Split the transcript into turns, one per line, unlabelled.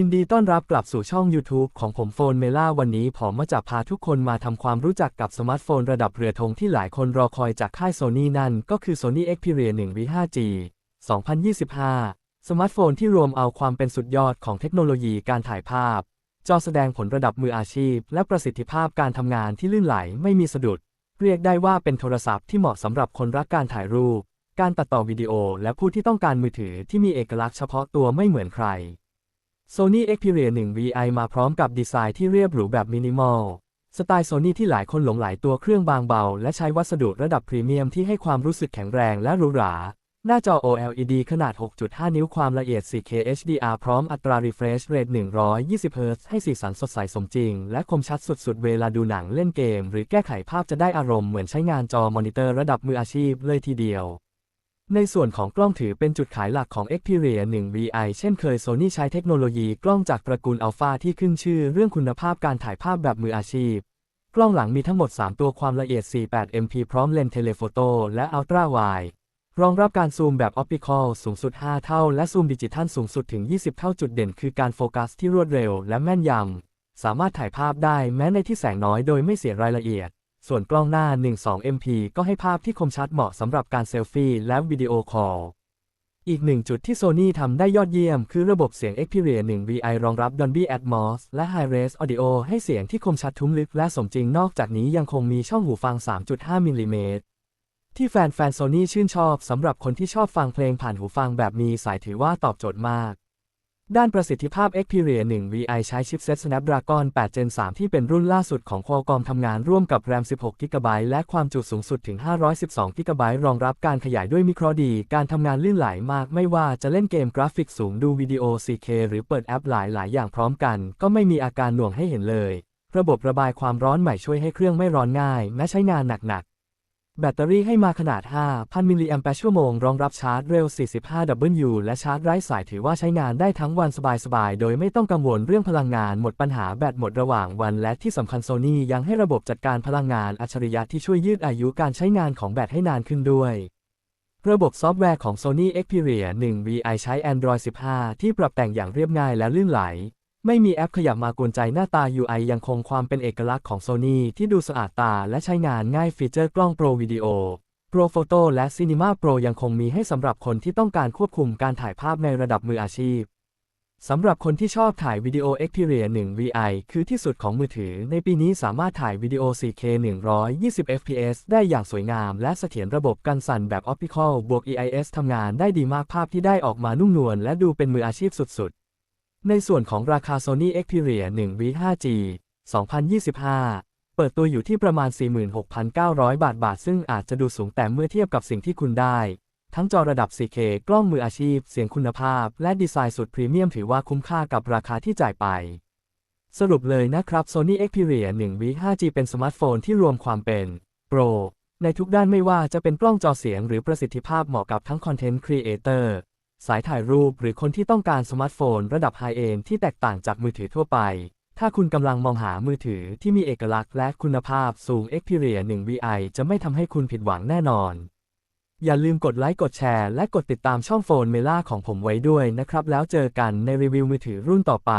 ยินดีต้อนรับกลับสู่ช่อง YouTube ของผมโฟนเมล่าวันนี้ผมมาจะพาทุกคนมาทำความรู้จักกับสมาร์ทโฟนระดับเรือธงที่หลายคนรอคอยจากค่าย Sony นั่นก็คือ Sony Xperia 1 V 5G 2025 สมาร์ทโฟนที่รวมเอาความเป็นสุดยอดของเทคโนโลยีการถ่ายภาพ จอแสดงผลระดับมืออาชีพ และประสิทธิภาพการทำงานที่ลื่นไหลไม่มีสะดุด เรียกได้ว่าเป็นโทรศัพท์ที่เหมาะสำหรับคนรักการถ่ายรูป การตัดต่อวิดีโอ และผู้ที่ต้องการมือถือที่มีเอกลักษณ์เฉพาะตัวไม่เหมือนใคร Sony Xperia 1 VI มาพร้อมกับดีไซน์ที่เรียบหรูแบบมินิมอล สไตล์ Sony ที่หลายคนหลงไหลตัวเครื่องบางเบา และใช้วัสดุระดับพรีเมียมที่ให้ความรู้สึกแข็งแรงและหรูหรา หน้าจอ OLED ขนาด 6.5 นิ้วความละเอียด 4K HDR พร้อมอัตรา refresh rate 120 Hz ให้สีสันสดใสสมจริง และคมชัดสุดๆ เวลาดูหนังเล่นเกม หรือแก้ไขภาพจะได้อารมณ์เหมือนใช้งานจอมอนิเตอร์ระดับมืออาชีพเลยทีเดียว ในส่วนของกล้องถือเป็นจุดขายหลักของ Xperia 1 VI เช่นเคย Sony ใช้เทคโนโลยีกล้องจากตระกูล Alpha ที่ขึ้นชื่อเรื่องคุณภาพการถ่ายภาพแบบมืออาชีพ กล้องหลังมีทั้งหมด 3 ตัวความละเอียด 48 MP พร้อมเลนส์เทเลโฟโต้และ Ultra Wide รองรับการซูมแบบ Optical สูงสุด 5 เท่า และซูมดิจิทัลสูงสุดถึง 20 เท่าจุดเด่นคือการโฟกัสที่รวดเร็วและแม่นยำ สามารถถ่ายภาพได้แม้ในที่แสงน้อยโดยไม่เสียรายละเอียด ส่วนกล้องหน้า 12 MP ก็ให้ภาพที่คมชัดเหมาะสำหรับการเซลฟี่และวิดีโอคอล อีกหนึ่งจุดที่ Sony ทำได้ยอดเยี่ยม คือระบบเสียง Xperia 1 VI รองรับ Dolby Atmos และ Hi-Res Audio ให้เสียงที่คมชัดทุ้มลึกและสมจริงนอกจากนี้ยังคงมีช่องหูฟัง 3.5 มิลลิเมตรที่แฟนๆ Sony ชื่นชอบสำหรับคนที่ชอบฟังเพลงผ่านหูฟังแบบมีสายถือว่าตอบโจทย์มาก ด้านประสิทธิภาพ Xperia 1 VI ใช้ชิปเซ็ต Snapdragon 8 Gen 3 ที่เป็นรุ่นล่าสุดของ Qualcomm ทำงานร่วมกับ RAM 16 GB และความจุสูงสุดถึง 512 GB รองรับการขยายด้วยมิโครดีการทำงานลื่นไหลมาก ไม่ว่าจะเล่นเกมกราฟิกสูงดูวิดีโอ 4K หรือเปิดแอปหลายๆ อย่างพร้อมกัน ก็ไม่มีอาการหน่วงให้เห็นเลย ระบบระบายความร้อนใหม่ช่วยให้เครื่องไม่ร้อนง่าย แม้ใช้งานหนักๆ แบตเตอรี่ให้มาขนาด 5,000 มิลลิแอมแปร์ชั่วโมง รองรับชาร์จเร็ว 45W และชาร์จไร้สายถือว่าใช้งานได้ทั้งวันสบายๆ โดยไม่ต้องกังวลเรื่องพลังงานหมดปัญหาแบตหมดระหว่างวัน และที่สำคัญโซนี่ยังให้ระบบจัดการพลังงานอัจฉริยะที่ช่วยยืดอายุการใช้งานของแบตให้นานขึ้นด้วย ระบบซอฟต์แวร์ของ Sony Xperia 1 VI ใช้ Android 15 ที่ปรับแต่งอย่างเรียบง่ายและลื่นไหล ไม่มีแอปขยับมากวนใจหน้าตา UI ยังคงความเป็นเอกลักษณ์ของ Sony ที่ดูสะอาดตาและใช้งานง่ายฟีเจอร์กล้องโปรวิดีโอ Pro Photo และ Cinema Pro ยังคงมีให้สำหรับคนที่ต้องการควบคุมการถ่ายภาพในระดับมืออาชีพ สำหรับคนที่ชอบถ่ายวิดีโอ Xperia 1 VI คือที่สุดของมือถือ ในปีนี้สามารถถ่ายวิดีโอ 4K 120 fps ได้อย่างสวยงาม และเสถียรระบบกันสั่นแบบ Optical บวก EIS ทำงานได้ดีมากภาพที่ได้ออกมานุ่มนวลและดูเป็นมืออาชีพสุดๆ ในส่วนของราคา Sony Xperia 1 V 5G 2025 เปิดตัวอยู่ที่ประมาณ 46,900 บาทบาท ซึ่งอาจจะดูสูงแต่เมื่อเทียบกับสิ่งที่คุณได้ ทั้งจอระดับ 4K กล้องมืออาชีพ เสียงคุณภาพ และดีไซน์สุดพรีเมียมถือว่าคุ้มค่ากับราคาที่จ่ายไป สรุปเลยนะครับ Sony Xperia 1 V 5G เป็นสมาร์ทโฟนที่รวมความเป็นโปรในทุกด้านไม่ว่าจะเป็นกล้องจอเสียงหรือประสิทธิภาพเหมาะกับทั้งคอนเทนต์ครีเอเตอร์ สายถ่ายรูปหรือคนที่ต้องการสมาร์ทโฟนระดับไฮเอนด์ที่แตกต่างจากมือถือทั่วไป ถ้าคุณกำลังมองหามือถือที่มีเอกลักษณ์และคุณภาพสูง Xperia 1 VI จะไม่ทำให้คุณผิดหวังแน่นอน อย่าลืมกดไลค์กดแชร์และกดติดตามช่องโฟนเมล่าของผมไว้ด้วยนะครับ แล้วเจอกันในรีวิวมือถือรุ่นต่อไป